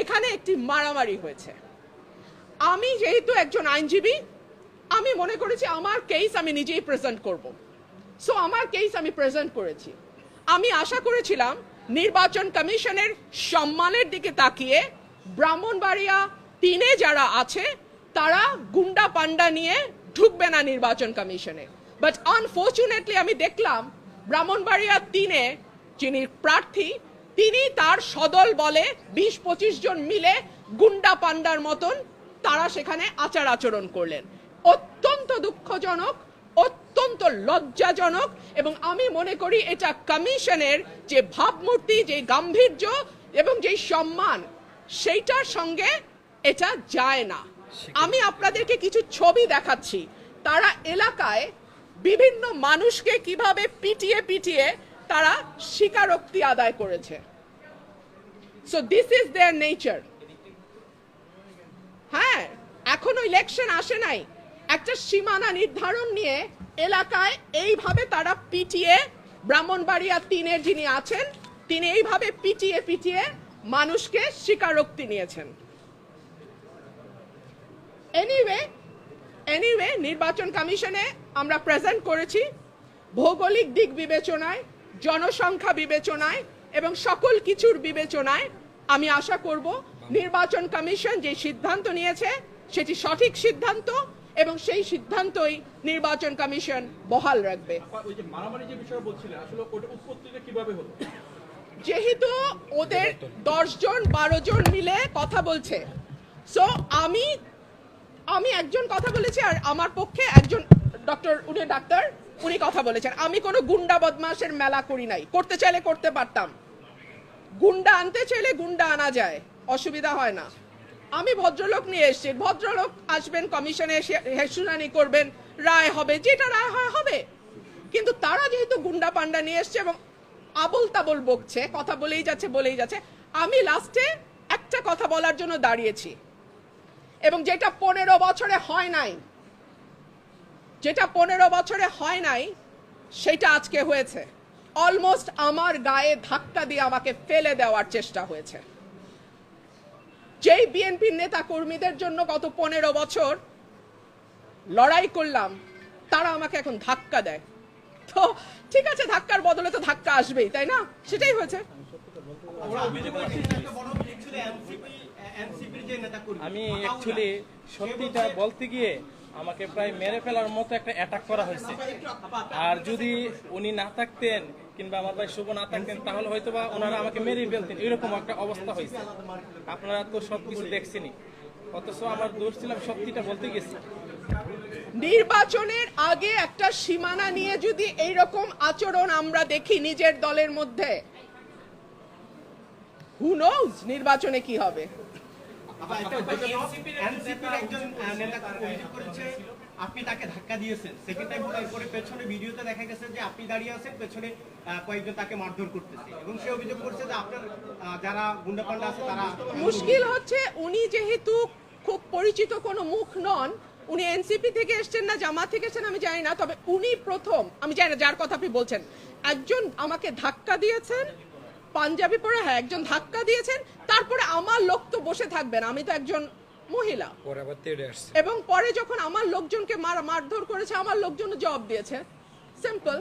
এখানে একটি মারামারি হয়েছে। আমি যেহেতু একজন আইনজীবী, আমি মনে করেছি আমার কেস আমি নিজেই প্রেজেন্ট করব। সো আমার কেস আমি প্রেজেন্ট করেছি। আমি আশা করেছিলাম নির্বাচন কমিশনের সম্মানের দিকে তাকিয়ে ব্রাহ্মণবাড়িয়া তিনে যারা আছে, তারা গুন্ডা পান্ডা নিয়ে ঢুকবে না নির্বাচন কমিশনে। বাট আনফর্চুনেটলি আমি দেখলাম ব্রাহ্মণবাড়িয়া তিনে যিনি প্রার্থী তিনি তার সদল বলে বিশ পঁচিশ জন মিলে গুন্ডা পান্ডার মতন তারা সেখানে আচার আচরণ করলেন। অত্যন্ত দুঃখজনক অত্যন্ত লজ্জাজনক এবং আমি মনে করি এটা কমিশনের যে ভাবমূর্তি যে গাম্ভীর্য এবং যে সম্মান সেইটার সঙ্গে এটা যায় না। আমি আপনাদেরকে কিছু ছবি দেখাচ্ছি। তারা এলাকায় বিভিন্ন মানুষকে কীভাবে পিটিয়ে পিটিয়ে তারা স্বীকারোক্তি আদায় করেছে। So this is their nature হ্যাঁ এখনও ইলেকশন আসে নাই। একটা সীমানা নির্ধারণ নিয়ে এলাকায় এইভাবে তারা পিটিয়ে, ব্রাহ্মণবাড়িয়া তিনের যিনি আছেন, তিনি এইভাবে পিটিয়ে পিটিয়ে মানুষকে স্বীকারোক্তি নিয়েছেন। এনিওয়ে এনিওয়ে নির্বাচন কমিশনে আমরা প্রেজেন্ট করেছি। ভৌগোলিক দিক বিবেচনায় জনসংখ্যা বিবেচনায় এবং সকল কিছুর বিবেচনায় আমি আশা করব নির্বাচন কমিশন যে সিদ্ধান্ত নিয়েছে সেটি সঠিক সিদ্ধান্ত এবং সেই সিদ্ধান্তই নির্বাচন কমিশন বহাল রাখবে। হলো? যেহেতু ওদের দশজন বারো জন মিলে কথা বলছে সো আমি আমি একজন কথা বলেছি আর আমার পক্ষে একজন ডক্টর উনি ডাক্তার উনি কথা বলেছেন। আমি কোনো গুন্ডা বদমাশের মেলা করি নাই। করতে চাইলে করতে পারতাম। গুন্ডা আনতে চাইলে গুন্ডা আনা যায়। অসুবিধা হয় না। আমি ভদ্রলোক নিয়ে এসেছি। ভদ্রলোক আসবেন, কমিশনে শুনানি করবেন। রায় হবে, যেটা রায় হয়, হবে। কিন্তু তারা যেহেতু গুন্ডা পান্ডা নিয়ে এসছে এবং আবল তাবল বকছে, কথা বলেই যাচ্ছে বলেই যাচ্ছে, আমি লাস্টে একটা কথা বলার জন্য দাঁড়িয়েছি। এবং যেটা পনেরো বছরে হয় নাই যেটা পনেরো বছরে হয় নাই সেটা আজকে হয়েছে। অলমোস্ট আমার গায়ে ধাক্কা দিয়ে আমাকে ফেলে দেওয়ার চেষ্টা হয়েছে। যেই বিএনপির নেতা কর্মীদের জন্য গত পনেরো বছর লড়াই করলাম তারা আমাকে এখন ধাক্কা দেয়। তো ঠিক আছে ধাক্কার বদলে তো ধাক্কা আসবেই তাই না? সেটাই হয়েছে। আমি অ্যাকচুয়ালি সত্যিটা বলতে গিয়ে আমাকে প্রায় মেরে ফেলার মতো একটা অ্যাটাক করা হয়েছে। আর যদি উনি না থাকতেন কিংবা আমার ভাই শুভ না থাকতেন, তাহলে হয়তো বা ওনারা আমাকে মেরে ফেলতেন। এরকম একটা অবস্থা হয়েছে। আপনারা তো সব কিছু দেখছেনই। অথচ আমার দোষ ছিলাম সত্যিটা বলতে গেছি। নির্বাচনের আগে একটা সীমানা নিয়ে যদি এই রকম আচরণ আমরা দেখি নিজের দলের মধ্যে হু নোজ নির্বাচনে কি হবে? আপনি তাকে ধাক্কা দিয়েছেন। টাইম করে পেছনে ভিডিওতে দেখা গেছে যে আপনি দাঁড়িয়ে আছেন পেছনে কয়েকজন তাকে মারধর করতেছে। এবং সে অভিযোগ করছে যে আপনার যারা গুন্ডাপান্ডা আছে তারা মুশকিল হচ্ছে উনি যেহেতু খুব পরিচিত কোনো মুখ নন উনি এনসিপি থেকে এসেছেন না জামাত থেকে এসেছেন আমি জানি না তবে উনি প্রথম আমি জানি না যার কথা আপনি বলছেন একজন আমাকে ধাক্কা দিয়েছেন পাঞ্জাবি পরে হ্যাঁ একজন ধাক্কা দিয়েছেন তারপরে আমার লোক তো বসে থাকবেন আমি তো একজন মহিলা। এবং পরে যখন আমার লোকজনকে মার মারধর করেছে আমার লোকজন জবাব দিয়েছে। সিম্পল